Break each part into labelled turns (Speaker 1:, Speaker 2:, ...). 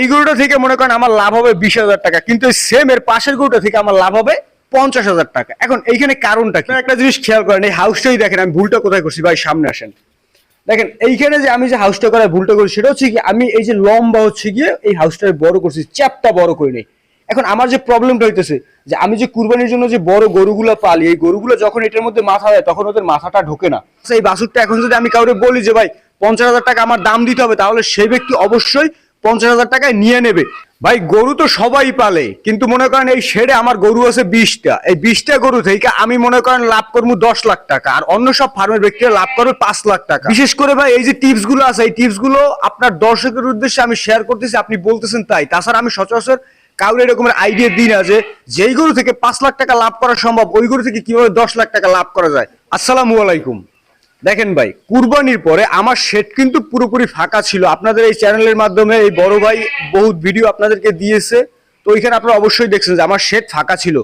Speaker 1: এই গরুটা থেকে মনে করেন আমার লাভ হবে বিশ হাজার টাকা, কিন্তু সেম এর পাশের গরুটা থেকে আমার লাভ হবে পঞ্চাশ হাজার টাকা। এখন এইখানে কারণটা কি? একটা জিনিস খেয়াল করেন, এই হাউসটাই দেখেন, আমি ভুলটা কোথায় করছি, ভাই, সামনে আসেন। দেখেন, এইখানে যে আমি যে হাউসটা করায় ভুলটা করি সেটা হচ্ছে কি আমি এই যে লম্বা হচ্ছে গিয়ে এই হাউসটা বড় করছি চ্যাপটা বড় করে নেই। এখন আমার যে প্রবলেমটা হইতেছে, যে আমি যে কুরবানির জন্য যে বড় গরুগুলো পালি, এই গরুগুলো যখন এটার মধ্যে মাথা দেয়, তখন ওদের মাথাটা ঢোকে না। এই বাসুরটা এখন যদি আমি কাউকে বলি যে, ভাই, পঞ্চাশ হাজার টাকা আমার দাম দিতে হবে, তাহলে সেই ব্যক্তি অবশ্যই পঞ্চাশ হাজার টাকায় নিয়ে নেবে। ভাই, গরু তো সবাই পালে, কিন্তু মনে করেন এই শেডে আমার গরু আছে বিশটা। এই বিশটা গরু থেকে আমি মনে করেন লাভ করব দশ লাখ টাকা, আর অন্য সব ফার্মের ব্যক্তিরা লাভ করবে পাঁচ লাখ টাকা। বিশেষ করে ভাই, এই যে টিপসগুলো আছে, এই টিপসগুলো আপনার দর্শকের উদ্দেশ্যে আমি শেয়ার করতেছি, আপনি বলতেছেন তাই। তাছাড়া আমি সচরাচর কাউরে এরকমের আইডিয়া দিই না যে, যেই গরু থেকে পাঁচ লাখ টাকা লাভ করা সম্ভব, ওই গরু থেকে কীভাবে দশ লাখ টাকা লাভ করা যায়। আসসালামু আলাইকুম। দেখেন ভাই, কুরবানির পরে আমার শেড কিন্তু পুরোপুরি ফাঁকা ছিল। আপনাদের এই চ্যানেলের মাধ্যমে এই বড় ভাই বহুত ভিডিও আপনাদেরকে দিয়েছে। তো ওইখানে আপনারা অবশ্যই দেখছেন যে আমার শেড ফাঁকা ছিল।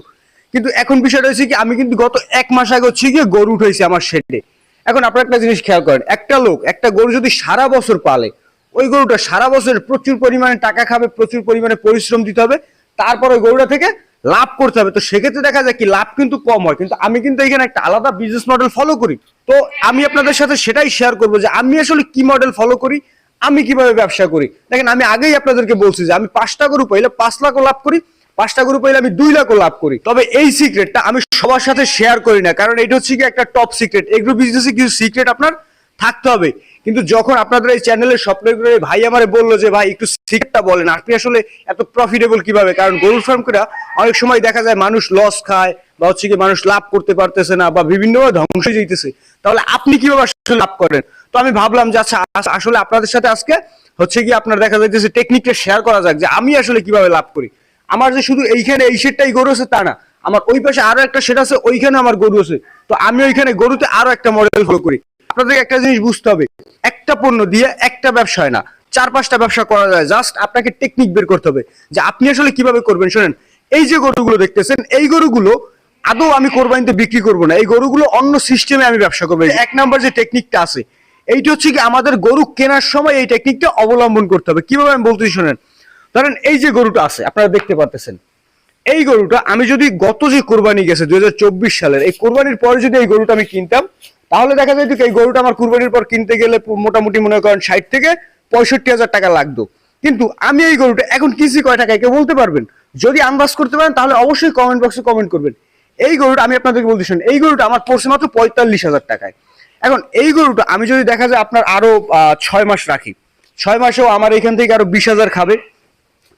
Speaker 1: কিন্তু এখন বিষয়টা হচ্ছে কি, আমি কিন্তু গত এক মাস আগে হচ্ছে গিয়ে গরু উঠেছি আমার শেডে এখন আপনারা একটা জিনিস খেয়াল করেন, একটা লোক, একটা গরু যদি সারা বছর পালে, ওই গরুটা সারা বছর প্রচুর পরিমাণে টাকা খাবে, প্রচুর পরিমাণে পরিশ্রম দিতে হবে, তারপর ওই গরুটা থেকে লাভ করতে হবে। তো সেক্ষেত্রে দেখা যায় কি, লাভ কিন্তু কম হয়। কিন্তু আমি কিন্তু এখানে একটা আলাদা বিজনেস মডেল ফলো করি। তো আমি আপনাদের সাথে সেটাই শেয়ার করব যে, আমি আসলে কি মডেল ফলো করি, আমি কীভাবে ব্যবসা করি? দেখেন, আমি আগেই আপনাদেরকে বলছি যে, আমি পাঁচটা গরু পাইলে পাঁচ লাখও লাভ করি পাঁচটা গরু পাইলে আমি দুই লাখও লাভ করি। তবে এই সিক্রেটটা আমি সবার সাথে শেয়ার করি না। কারণ এটা হচ্ছে কি একটা টপ সিক্রেট এগ্রো বিজনেসে কিছু সিক্রেট আপনার থাকতে হবে। কিন্তু যখন আপনাদের এই চ্যানেলের স্বপ্নের ভাই আমারে বলল যে, ভাই, একটু সিক্রেটটা বলেন। আপনি আসলে এত প্রফিটেবল কীভাবে? কারণ গরুর ফার্ম করে অনেক সময় দেখা যায় মানুষ লস খায় বা হচ্ছে কি মানুষ লাভ করতে পারতেছে না বা বিভিন্নভাবে ধ্বংস যাইতেছে। তাহলে আপনি কীভাবে আসলে লাভ করেন? তো আমি ভাবলাম যে আচ্ছা আসলে আপনাদের সাথে আজকে হচ্ছে কি আপনার দেখা যাইতেছে টেকনিকটা শেয়ার করা যাক যে আমি আসলে কীভাবে লাভ করি। আমার যে শুধু এইখানে এই শেডটাই গরু আছে তা না, আমার ওই পাশে আরও একটা শেড আছে ওইখানে আমার গরু আছে। তো আমি ওইখানে গরুতে আরও একটা মডেল ফলো করি। আপনাদের একটা জিনিস বুঝতে হবে, একটা পণ্য দিয়ে একটা ব্যবসা হয় না, চার পাঁচটা ব্যবসা করা যায়। জাস্ট আপনাকে টেকনিক বের করতে হবে যে আপনি আসলে কীভাবে করবেন। শোনেন এই যে গরুগুলো দেখতেছেন, এই গরুগুলো আদৌ আমি কোরবানিতে বিক্রি করব না। এই গরুগুলো অন্য সিস্টেমে আমি ব্যবসা করব। এক নাম্বার যে টেকনিকটা আছে, এইটা হচ্ছে কি আমাদের গরু কেনার সময় এই টেকনিকটা অবলম্বন করতে হবে। কীভাবে আমি বলতেছি শোনেন, ধরেন এই যে গরুটা আছে, আপনারা দেখতে পারতেছেন। এই গরুটা আমি যদি গত যে কোরবানি গেছে, দুই হাজার চব্বিশ সালের, এই কোরবানির পরে যদি এই গরুটা আমি কিনতাম, তাহলে দেখা যায় এই গরুটা আমার কোরবানির পর কিনতে গেলে মোটামুটি মনে করেন ষাট থেকে পঁয়ষট্টি হাজার টাকা লাগতো। কিন্তু আমি এই গরুটা, এখন কিনছি কয় টাকায়, কেউ বলতে পারবেন? যদি আন্দাজ করতে পারেন, তাহলে অবশ্যই কমেন্ট বক্সে কমেন্ট করবেন। এই গরুটা আমি আপনাদেরকে বলতে শুনুন এই গরুটা আমার পড়ছে মাত্র পঁয়তাল্লিশ হাজার টাকায়। এখন এই গরুটা আমি যদি দেখা যায় আপনার আরও ছয় মাস রাখি, ছয় মাসেও আমার এখান থেকে আরও বিশ হাজার খাবে।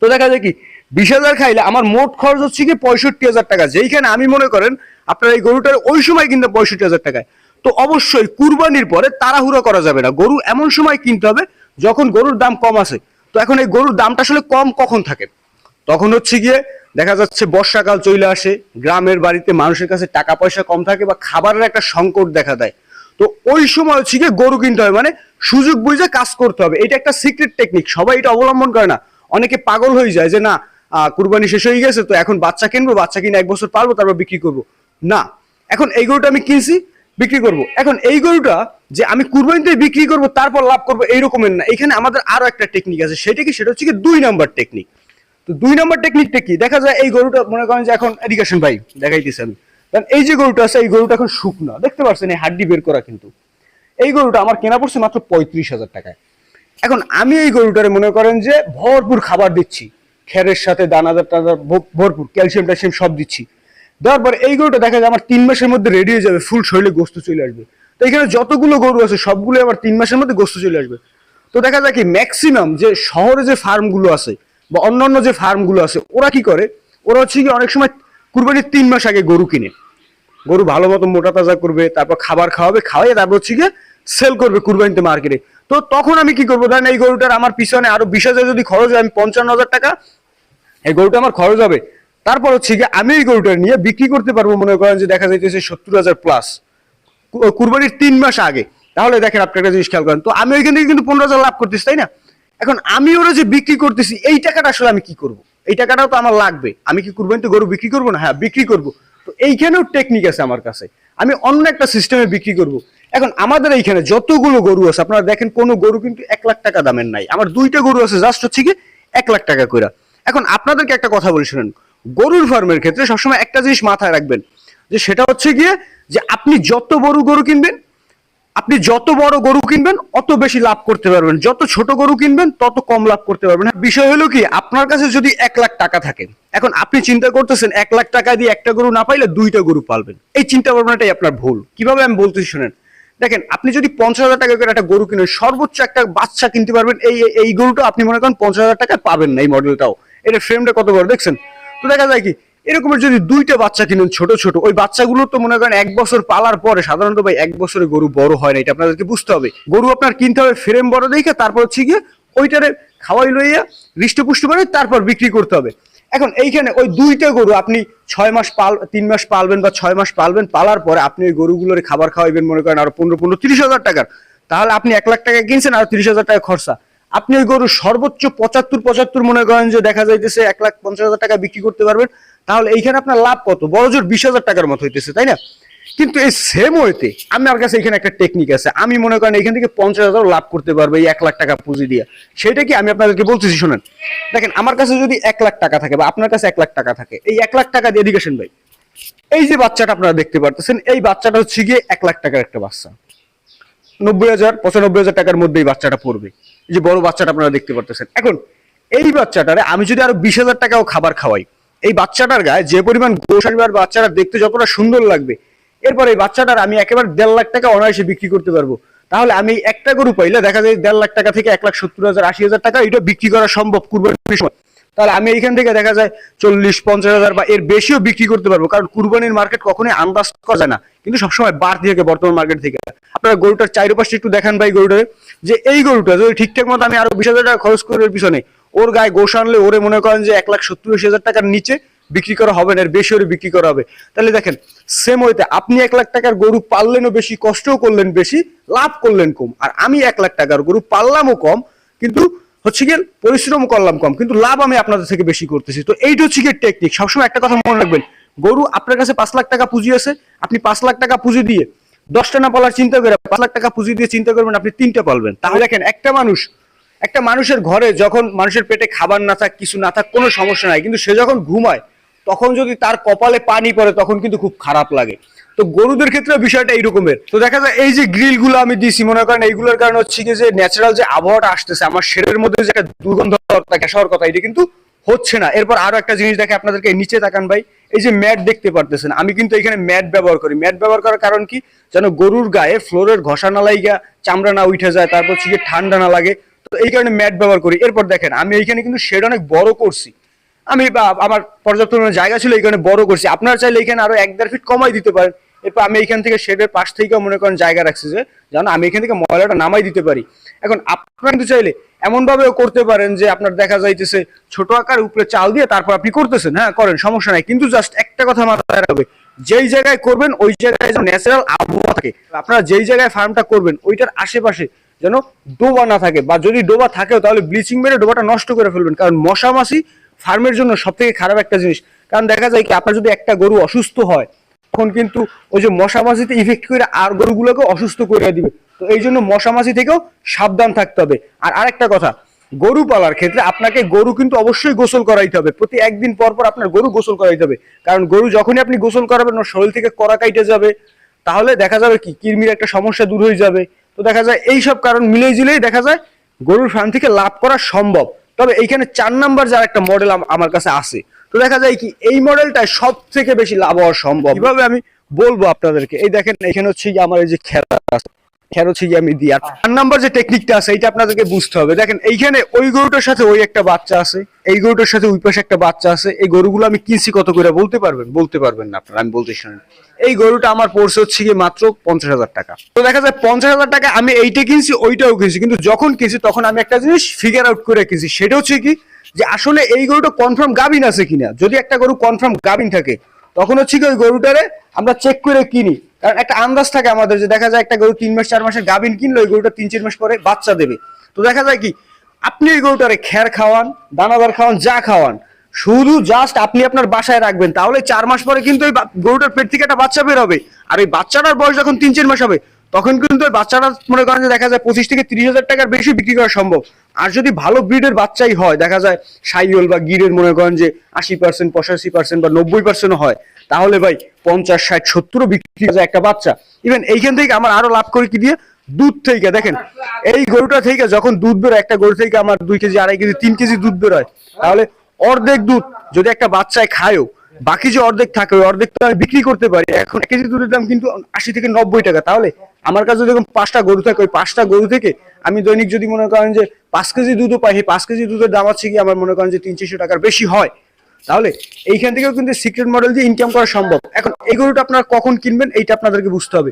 Speaker 1: তো দেখা যায় কি, বিশ হাজার খাইলে আমার মোট খরচ হচ্ছে কি পঁয়ষট্টি হাজার টাকা। যেইখানে আমি মনে করেন, আপনার এই গরুটার ওই সময় কিনতে পঁয়ষট্টি হাজার টাকায়। তো অবশ্যই কুরবানির পরে তাড়াহুড়ো করা যাবে না। গরু এমন সময় কিনতে হবে যখন গরুর দাম কম আছে। তো এখন এই গরুর দামটা আসলে কম কখন থাকে? তখন হচ্ছে গিয়ে দেখা যাচ্ছে বর্ষাকাল চলে আসে, গ্রামের বাড়িতে মানুষের কাছে টাকা পয়সা কম থাকে বা খাবারের একটা সংকট দেখা দেয়। তো ওই সময় হচ্ছে গিয়ে গরু কিনতে হবে মানে সুযোগ বুঝে কাজ করতে হবে। এটা একটা সিক্রেট টেকনিক সবাই এটা অবলম্বন করে না। অনেকে পাগল হয়ে যায় যে না কুরবানি শেষ হয়ে গেছে, তো এখন বাচ্চা কিনবো, বাচ্চা কিনে এক বছর পারব তারপর বিক্রি করব। না, এখন এই গরুটা আমি কিনছি, বিক্রি করব। এখন এই গরুটা যে আমি কুরবানিতে বিক্রি করব, তারপর লাভ করব, এইরকমের না। এখানে আমাদের আরও একটা টেকনিক আছে, সেটা কি? সেটা হচ্ছে দুই নাম্বার টেকনিক তো দুই নম্বর টেকনিকটা কি? দেখা যায় এই গরুটা, মনে করেন যে এখন এডুকেশন ভাই দেখাইতেছি আমি কারণ এই যে গরুটা আছে, এই গরুটা এখন শুকনা। দেখতে পাচ্ছেন এই হাড্ডি বের করা কিন্তু। এই গরুটা আমার কেনা পড়ছে মাত্র পঁয়ত্রিশ হাজার টাকায়। এখন আমি এই গরুটারে মনে করেন যে ভরপুর খাবার দিচ্ছি। খেরের সাথে দানাদার টানাদার ভরপুর ক্যালসিয়াম ট্যালসিয়াম সব দিচ্ছি। দেওয়ার পর এই গরুটা দেখা যায় আমার তিন মাসের মধ্যে রেডি হয়ে যাবে ফুল শরীরে গোস্ত চলে আসবে। তো এখানে যতগুলো গরু আছে সবগুলো আমার তিন মাসের মধ্যে গোস্ত চলে আসবে। তো দেখা যায় কি ম্যাক্সিমাম যে শহরে যে ফার্মগুলো আছে বা অন্যান্য যে ফার্মগুলো আছে, ওরা কি করে? ওরা হচ্ছে কি অনেক সময় কুরবানির তিন মাস আগে গরু কিনে। গরু ভালো মতো মোটা তাজা করবে, তারপর খাবার খাওয়াবে খাওয়াই তারপর হচ্ছে গিয়ে সেল করবে কুরবানিতে মার্কেটে তো তখন আমি কি করব? ধরেন এই গরুটার আমার পিছনে আরও বিশ হাজার যদি খরচ হয়, আমি পঞ্চান্ন হাজার টাকা, এই গরুটা আমার খরচ হবে। তারপর হচ্ছে গিয়ে আমি এই গরুটা নিয়ে বিক্রি করতে পারব, মনে করেন যে দেখা যাইতেছে সত্তর হাজার প্লাস কুরবানির তিন মাস আগে। তাহলে দেখেন আপনি একটা জিনিস খেয়াল করেন, তো আমি ওইখান থেকে কিন্তু পনেরো হাজার লাভ করতেছি, তাই না? এখন আমি ওরা যে বিক্রি করতেছি, এই টাকাটা আসলে আমি কি করব? এই টাকাটাও তো আমার লাগবে। আমি কি কুরবানিতে গরু বিক্রি করব না? হ্যাঁ বিক্রি করব। তো এইখানেও টেকনিক আছে আমার কাছে। আমি অন্য একটা সিস্টেমে বিক্রি করব। এখন আমাদের এইখানে যতগুলো গরু আছে, আপনারা দেখেন কোনো গরু কিন্তু এক লাখ টাকা দামের নাই। আমার দুইটা গরু আছে জাস্ট হচ্ছে কি এক লাখ টাকা করে এখন আপনাদেরকে একটা কথা বলি, শুনেন। গরুর ফার্মের ক্ষেত্রে সবসময় একটা জিনিস মাথায় রাখবেন, যে সেটা হচ্ছে গিয়ে যে আপনি যত বড় গরু কিনবেন আপনি যত বড় গরু কিনবেন, অত বেশি লাভ করতে পারবেন। যত ছোট গরু কিনবেন, তত কম লাভ করতে পারবেন। বিষয় হলো কি, আপনার কাছে যদি এক লাখ টাকা থাকে, এখন আপনি চিন্তা করতেছেন, এক লাখ টাকা দিয়ে একটা গরু না পাইলে দুইটা গরু পালবেন। এই চিন্তা ভাবনাটাই আপনার ভুল। কীভাবে আমি বলতেছি শুনেন? দেখেন, আপনি যদি পঞ্চাশ হাজার টাকা করে একটা গরু কিনেন, সর্বোচ্চ একটা বাচ্চা কিনতে পারবেন, এই, এই- গরুটা আপনি মনে করেন পঞ্চাশ হাজার টাকা পাবেন না এই মডেলটাও এটা ফ্রেমটা কত বড়, দেখছেন? তো দেখা যায় কি এরকমের যদি দুইটা বাচ্চা কিনেন ছোট ছোট, ওই বাচ্চাগুলো তো মনে করেন এক বছর পালার পরে সাধারণত ভাই এক বছরে গরু বড় হয় না, এটা আপনাদেরকে বুঝতে হবে। গরু আপনার কিনতে হবে ফ্রেম বড় দেখে, তারপর হচ্ছে গিয়ে ওইটারে খাওয়াই লইয়া হৃষ্টপুষ্ট করে তারপর বিক্রি করতে হবে। এখন এইখানে ওই দুইটা গরু আপনি ছয় মাস পাল, তিন মাস পালবেন বা ছয় মাস পালবেন, পালার পরে আপনি ওই গরুগুলোর খাবার খাওয়াইবেন মনে করেন আরও পনেরো পনেরো, তিরিশ হাজার টাকার। তাহলে আপনি এক লাখ টাকা কিনছেন, আর তিরিশ হাজার টাকা খরচা। আপনি ওই গরু সর্বোচ্চ পঁচাত্তর পঁচাত্তর মনে করেন যে দেখা যাইতেছে এক লাখ পঞ্চাশ হাজার টাকা বিক্রি করতে পারবেন। তাহলে এইখানে আপনার লাভ কত? বড় জোর বিশ হাজার টাকার মতো হইতেছে, তাই না? কিন্তু এই সেম ওয়েতে আমার কাছে এখানে একটা টেকনিক আছে। আমি মনে করেন এখান থেকে পঞ্চাশ হাজার লাভ করতে পারব এই এক লাখ টাকা পুঁজি দিয়ে। সেটা কি আমি আপনাদেরকে বলতেছি, শোনেন। দেখেন, আমার কাছে যদি এক লাখ টাকা থাকে বা আপনার কাছে এক লাখ টাকা থাকে, এই এক লাখ টাকা দিয়ে এদিকে আসেন ভাই, এই যে বাচ্চাটা আপনারা দেখতে পারতেছেন, এই বাচ্চাটা হচ্ছে গিয়ে এক লাখ টাকার একটা বাচ্চা। নব্বই হাজার, পঁচানব্বই হাজার টাকার মধ্যে এই বাচ্চাটা পড়বে। এই যে বড় বাচ্চাটা আপনারা দেখতে পারতেছেন। এখন, এই বাচ্চাটারে আমি যদি আরও বিশ হাজার টাকাও খাবার খাওয়াই এই বাচ্চাটার গায়ে যে পরিমাণ আর বাচ্চাটা দেখতে যতটা সুন্দর লাগবে, এরপর এই বাচ্চাটার আমি একেবারে দেড় লাখ টাকা অনায়াসে বিক্রি করতে পারব। তাহলে আমি একটা গরু পাইলে দেখা যায় দেড় লাখ টাকা থেকে এক লাখ সত্তর হাজার, আশি হাজার টাকা এটা বিক্রি করা সম্ভব কুরবানির সময়। তাহলে আমি এইখান থেকে দেখা যায় চল্লিশ, পঞ্চাশ হাজার বা এর বেশিও বিক্রি করতে পারব, কারণ কুরবানির মার্কেট কখনোই আন্দাজ করা যায় না। কিন্তু সবসময় বাড়তি থাকে, বর্তমান মার্কেট থেকে। আপনারা গরুটার চারিপাশে একটু দেখান ভাই গরুটারে যে এই গরুটা যদি ঠিকঠাক মতো আমি আরও বিশ হাজার টাকা খরচ করে এর পিছনে ওর গায়ে গোশ আনলে ওরে মনে করেন যে এক লাখ সত্তর হাজার টাকার নিচে বিক্রি করা হবে না, এর বেশি ওরে বিক্রি করা হবে। তাহলে দেখেন সেম ওইতে আপনি এক লাখ টাকার গরু পাললেনও বেশি, কষ্টও করলেন বেশি, লাভ করলেন কম। আর আমি এক লাখ টাকার গরু পাললামও কম, কিন্তু হচ্ছে গিয়ে পরিশ্রম করলাম কম, কিন্তু লাভ আমি আপনাদের থেকে বেশি করতেছি। তো এইটা হচ্ছে গিয়ে টেকনিক সবসময় একটা কথা মনে রাখবেন, গরু আপনার কাছে পাঁচ লাখ টাকা পুঁজি আছে, আপনি পাঁচ লাখ টাকা পুঁজি দিয়ে দশটা না পালার চিন্তা করে পাঁচ লাখ টাকা পুঁজি দিয়ে চিন্তা করবেন, আপনি তিনটা পালবেন। তাহলে দেখেন, একটা মানুষ একটা মানুষের ঘরে যখন মানুষের পেটে খাবার না থাক, কিছু না থাক, কোনো সমস্যা নাই। কিন্তু সে যখন ঘুমায়, তখন যদি তার কপালে পানি পড়ে, তখন কিন্তু খুব খারাপ লাগে। তো গরুদের ক্ষেত্রে বিষয়টা এইরকমের। তো দেখা যায়, এই যে গ্রিলগুলো আমি দিছি মনে করেন এইগুলোর কারণে হচ্ছে কি যে ন্যাচারাল যে আবহাওয়াটা আসতেছে, আমার শেরের মধ্যে যে একটা দুর্গন্ধ গ্যাস হওয়ার কথা, এটা কিন্তু হচ্ছে না। এরপর আরও একটা জিনিস দেখে আপনাদেরকে নিচে তাকান ভাই, এই যে ম্যাট দেখতে পারতেছেন, আমি কিন্তু এখানে ম্যাট ব্যবহার করি। ম্যাট ব্যবহার করার কারণ কি? যেন গরুর গায়ে ফ্লোরের ঘষা না লাইগা চামড়া না উঠে যায়, তারপর হচ্ছে ঠান্ডা না লাগে। তো এই কারণে ম্যাট ব্যবহার করি। এরপর দেখেন, আমি এইখানে কিন্তু শেড অনেক বড় করছি। আমি আমার পর্যাপ্ত জায়গা ছিল এখানে বড় করছি। আপনারা চাইলে এখানে আরও এক দেড় ফিট কমাই দিতে পারেন। এরপর আমি এখান থেকে শেডের পাশ থেকেও মনে করেন জায়গা রাখছি যে, যেন আমি এখান থেকে ময়লাটা নামাই দিতে পারি। এখন আপনারা কিন্তু চাইলে এমন ভাবেও করতে পারেন যে, আপনার দেখা যাইতেছে ছোট আকার উপরে চাল দিয়ে তারপর আপনি করতেছেন। হ্যাঁ করেন, সমস্যা নাই। কিন্তু জাস্ট একটা কথা মাথায় রাখবে যেই জায়গায় করবেন, ওই জায়গায় ন্যাচারাল আবহাওয়া থাকে। আপনারা যেই জায়গায় ফার্মটা করবেন, ওইটার আশেপাশে যেন ডোবা না থাকে বা যদি ডোবা থাকেও তাহলে ব্লিচিং মেরে ডোবাটা নষ্ট করে ফেলবেন। কারণ মশা মাছি ফার্মের জন্য সব থেকে খারাপ একটা জিনিস। কারণ দেখা যায় কি, আপনার যদি একটা গরু অসুস্থ হয়, তখন কিন্তু ওই যে মশা মাছিতে ইফেক্ট করে আর গরুগুলোকে অসুস্থ করে দিবে। তো এই জন্য মশা মাছি থেকেও সাবধান থাকতে হবে। আর আরেকটা কথা, গরু পালার ক্ষেত্রে আপনাকে গরু কিন্তু অবশ্যই গোসল করাইতে হবে। প্রতি একদিন পর পর আপনার গরু গোসল করাইতে হবে। কারণ গরু যখনই আপনি গোসল করাবেন, ওর শরীর থেকে কড়া কাইটে যাবে। তাহলে দেখা যাবে কি, কিরমির একটা সমস্যা দূর হয়ে যাবে। তো দেখা যায় এই সব কারণ মিলে জুলেই দেখা যায় গরুর ফার্ম থেকে লাভ করা সম্ভব। তবে এইখানে চার নাম্বার যার একটা মডেল আমার কাছে আছে। তো দেখা যায় কি এই মডেলটায় সব থেকে বেশি লাভ হওয়া সম্ভব। কীভাবে আমি বলব আপনাদেরকে? এই দেখেন, এখানে হচ্ছে আমার এই যে খেলা কি আমি দিই আর চার নাম্বার যে টেকনিকটা আছে, এইটা আপনাদেরকে বুঝতে হবে। দেখেন, এইখানে ওই গরুটার সাথে ওই একটা বাচ্চা আছে, এই গরুটার সাথে ওই পাশে একটা বাচ্চা আছে, এই গরুগুলো আমি কিনছি কত করে বলতে পারবেন? বলতে পারবেন না আপনারা, আমি বলতে শুনেন। এই গরুটা আমার পড়ছে হচ্ছে গিয়ে মাত্র পঞ্চাশ হাজার টাকা। তো দেখা যায় পঞ্চাশ হাজার টাকা আমি এইটা কিনছি, ওইটাও কিনছি, কিন্তু যখন কিনছি তখন আমি একটা জিনিস ফিগার আউট করে কিনছি, সেটা হচ্ছে কি যে আসলে এই গরুটা কনফার্ম গাবিন আছে কিনা। যদি একটা গরু কনফার্ম গাবিন থাকে, তখন হচ্ছে কি ওই গরুটারে আমরা চেক করে কিনি। কারণ একটা আন্দাজ থাকে আমাদের যে দেখা যায় একটা গরু তিন মাস, চার মাসের গাবিন কিনলো ওই গরুটা তিন, চার মাস পরে বাচ্চা দেবে। তো দেখা যায় কি, আপনি ওই গরুটারে খ্যার খাওয়ান, দানাদার খাওয়ান, যা খাওয়ান, শুধু জাস্ট আপনি আপনার বাসায় রাখবেন, তাহলে চার মাস পরে কিন্তু ওই গরুটার পেট থেকে একটা বাচ্চা বের হবে। আর ওই বাচ্চাটার বয়স যখন তিন, চার মাস হবে, তখন কিন্তু ওই বাচ্চাটা মনে করেন যে দেখা যায় পঁচিশ থেকে তিরিশ হাজার টাকার বেশি বিক্রি করা সম্ভব। আর যদি ভালো ব্রিডের বাচ্চাই হয়, দেখা যায় সাইওল বা গিরের মনে করেন যে আশি পার্সেন্ট পঁচাশি পার্সেন্ট বা নব্বই পার্সেন্ট হয় তাহলে ভাই পঞ্চাশ, ষাট, সত্তরও বিক্রি করা যায় একটা বাচ্চা। ইভেন এইখান থেকে আমার আরও লাভ করে কি দিয়ে? দুধ থেকে, দেখেন, এই গরুটা থেকে যখন দুধ বেরোয়, একটা গরু থেকে আমার দুই কেজি, আড়াই কেজি, তিন কেজি দুধ বেরোয়। তাহলে অর্ধেক দুধ যদি একটা বাচ্চায় খায়ও, বাকি যে অর্ধেক থাকে, ওই অর্ধেক তো আমি বিক্রি করতে পারি। এখন এক কেজি দুধের দাম কিন্তু আশি থেকে নব্বই টাকা। তাহলে আমার কাছে যখন পাঁচটা গরু থাকে, ওই পাঁচটা গরু থেকে আমি দৈনিক যদি মনে করেন যে পাঁচ কেজি দুধও পাই, সেই পাঁচ কেজি দুধের দাম আছে কি, আমার মনে করেন যে তিন, চারশো টাকার বেশি হয়। তাহলে এইখান থেকেও কিন্তু সিক্রেট মডেল দিয়ে ইনকাম করা সম্ভব। এখন এই গরুটা আপনারা কখন কিনবেন, এইটা আপনাদেরকে বুঝতে হবে।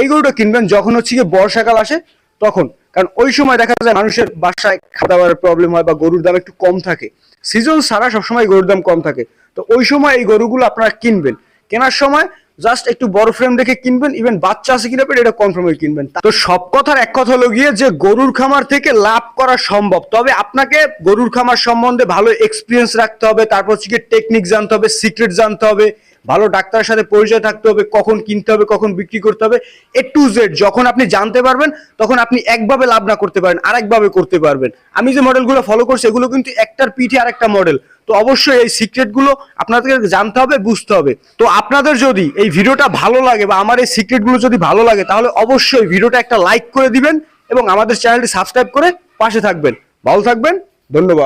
Speaker 1: এই গরুটা কিনবেন যখন হচ্ছে গিয়ে বর্ষাকাল আসে তখন। কারণ ওই সময় দেখা যায় মানুষের বাসায় খাওয়া দাওয়ার প্রবলেম হয় বা গরুর দাম একটু কম থাকে। সিজন সারা সবসময় গরুর দাম কম থাকে। তো ওই সময় এই গরুগুলো আপনারা কিনবেন। কেনার সময় জাস্ট একটু বড় ফ্রেম দেখে কিনবেন ইভেন বাচ্চা আছে কিনা পেট এটা কনফার্ম হয়ে কিনবেন। তো সব কথার এক কথা হলো গিয়ে যে গরুর খামার থেকে লাভ করা সম্ভব। তবে আপনাকে গরুর খামার সম্বন্ধে ভালো এক্সপিরিয়েন্স রাখতে হবে, তারপর হচ্ছে টেকনিক জানতে হবে সিক্রেট জানতে হবে ভালো ডাক্তারের সাথে পরিচয় থাকতে হবে, কখন কিনতে হবে, কখন বিক্রি করতে হবে, এ টু জেড যখন আপনি জানতে পারবেন, তখন আপনি একভাবে লাভ না করতে পারেন, আরেকভাবে করতে পারবেন। আমি যে মডেলগুলো ফলো করছি, এগুলো কিন্তু একটার পিঠে আরেকটা মডেল তো অবশ্যই এই সিক্রেটগুলো আপনাদেরকে জানতে হবে, বুঝতে হবে। তো আপনাদের যদি এই ভিডিওটা ভালো লাগে বা আমার এই সিক্রেটগুলো যদি ভালো লাগে, তাহলে অবশ্যই ভিডিওটা একটা লাইক করে দিবেন এবং আমাদের চ্যানেলটি সাবস্ক্রাইব করে পাশে থাকবেন। ভালো থাকবেন, ধন্যবাদ।